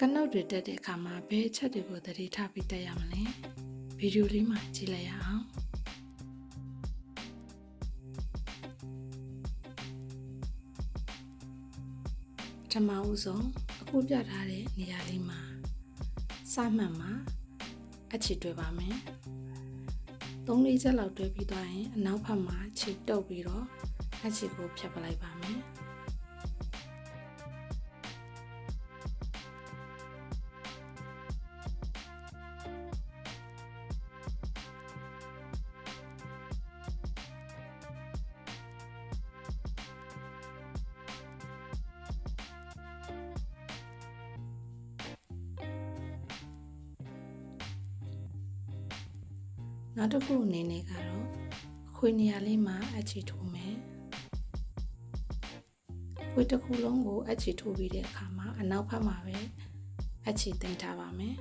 ကနုတ်တွေတက်တဲ့အခါမှာဘယ်အချက်တွေကိုသတိထားပြီးတက်ရမလဲဗီဒီယိုလေးမှာကြည့်လိုက်ရအောင်ပထမဦးဆုံးအခုပြထားတဲ့နေရာလေးမှာစမှတ်မှာအချီတွဲပါမယ်၃လေးချက်လောက်တွဲပြီးသွားရင်အနောက်ဘက်မှာခြေတုပ်ပြီးတော့အချီကိုဖြတ်ပလိုက်ပါမယ် နောက်တစ်ခုအနေနဲ့ကတော့အခွေနေရာလေးမှာအချီထိုးမယ်အခွေတစ်ခုလုံးကိုအချီထိုးပြီးတဲ့အခါမှာအနောက်ဘက်မှာပဲအချီတင်ထားပါမယ်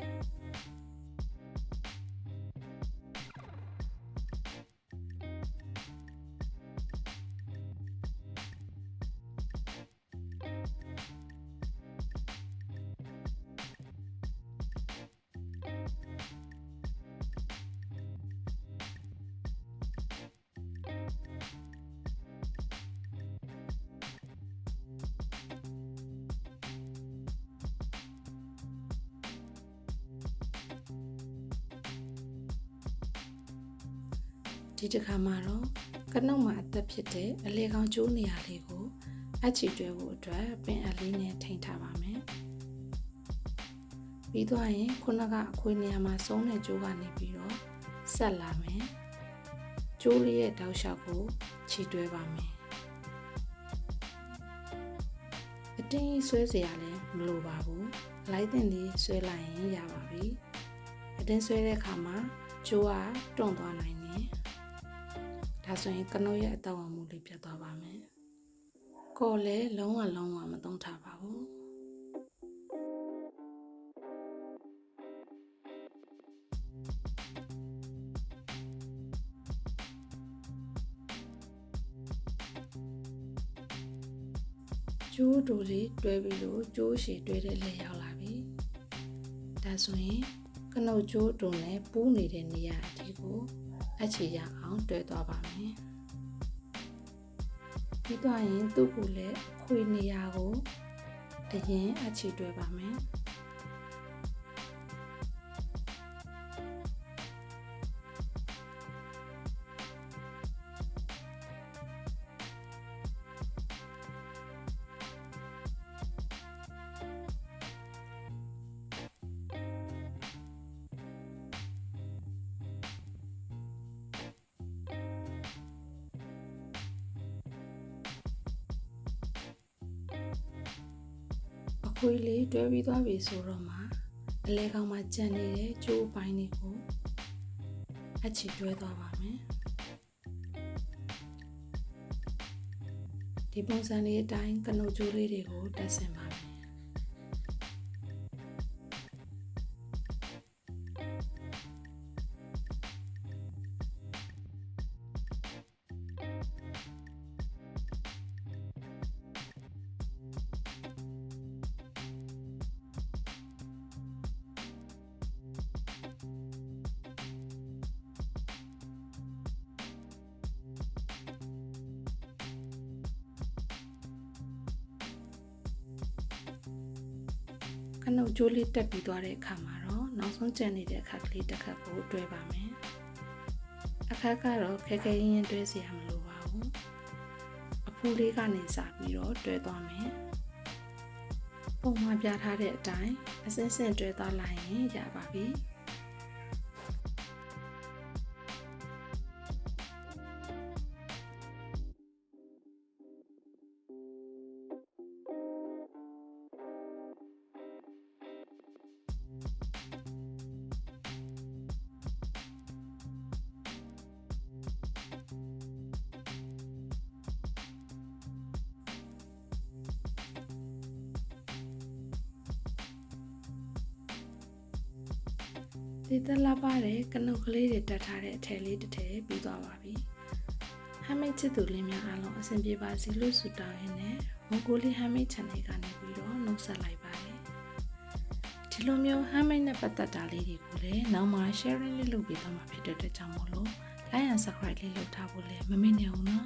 ဒီတစ်ခါမှာတော့ကနုတ်မှာအသက်ဖြစ်တဲ့အလေကောင်ကျိုးနေရာလေးကိုအချီတွဲဖို့အတွက်ပင်အလေးနဲ့ထိန်းထားပါမယ်ပြီးသွားရင်ခုနကအခွေနေရာမှာဆုံးတဲ့ကျိုးကနေပြီးတော့ဆက်လာမယ်ကျိုးလေးရဲ့တောက်လျှောက်ကိုခြီတွဲပါမယ်အတင်းကြီးဆွဲเสียရလဲမလိုပါဘူးလိုက်တင်လေးဆွဲလိုက်ရင်ရပါပြီအတင်းဆွဲတဲ့အခါမှာကျိုးကတွန့်သွားနိုင်တယ် ဒါဆိုရင်ကနုတ်ရဲ့အတောက်အမှုလေးပြတ်သွားပါမယ်ကော်လည်းလုံးဝလုံးဝမသုံးထားပါဘူးကျိုးတူလေးတွဲပြီးလို့ကျိုးရှည်တွဲတဲ့လက်ရောက်လာပြီဒါဆိုရင် ကနုတ်ကျိုးတုံနဲ့ပူးနေတဲ့နေရာအထိကိုအချေရအောင်တွဲသွားပါမယ်ပြီးတော့ရင်သူ့ကိုလည်းခွေနေရာကိုအရင်အချေတွဲပါမယ် ခွေလေးတွဲပြီးသွားပြီဆိုတော့မှအလဲကောင်မှာကြံနေတဲ့ကျိုးပိုင်းတွေကိုအချီတွဲသွားပါမယ်ဒီပုံစံလေးအတိုင်းကနုတ်ကျိုးလေးတွေကိုတက်ဆင်ပါမယ် ကနုတ်ကျိုးလေးတက်ပြီးသွားတဲ့အခါမှာတော့နောက်ဆုံးကျန်နေတဲ့အခါကလေးတစ်ခါကိုတွဲပါမယ်အခါကတော့ခဲခဲရင်းရင်းတွဲစီရမလိုပါဘူးအဖူးလေးကနေစပြီးတော့တွဲသွားမယ်ပုံမှန်ပြထားတဲ့အတိုင်းအစင်းစင်းတွဲသွားလိုက်ရင်ရပါပြီ ဒီသက်လာပါတဲ့ကနုတ်ကလေးတွေတက်ထားတဲ့အထည်လေးတစ်ထည်ပြီးသွားပါပြီဟမ်မိတ်ချစ်သူလင်းများအားလုံးအဆင်ပြေပါစေလို့ဆုတောင်းရင်းနဲ့မုတ်ကိုလေးဟမ်မိတ် channel ကနေပြီးတော့နှုတ်ဆက်လိုက်ပါတယ်ဒီလိုမျိုး handmade နဲ့ပတ်သက်တာလေးတွေကိုလည်းနောက်မှ sharing လေးလုပ်ပေးသွားမှာဖြစ်တဲ့အတွက်ကြောင့်မို့လို့ like and subscribe လေးလုပ်ထားဖို့လည်းမမေ့နဲ့အောင်နော်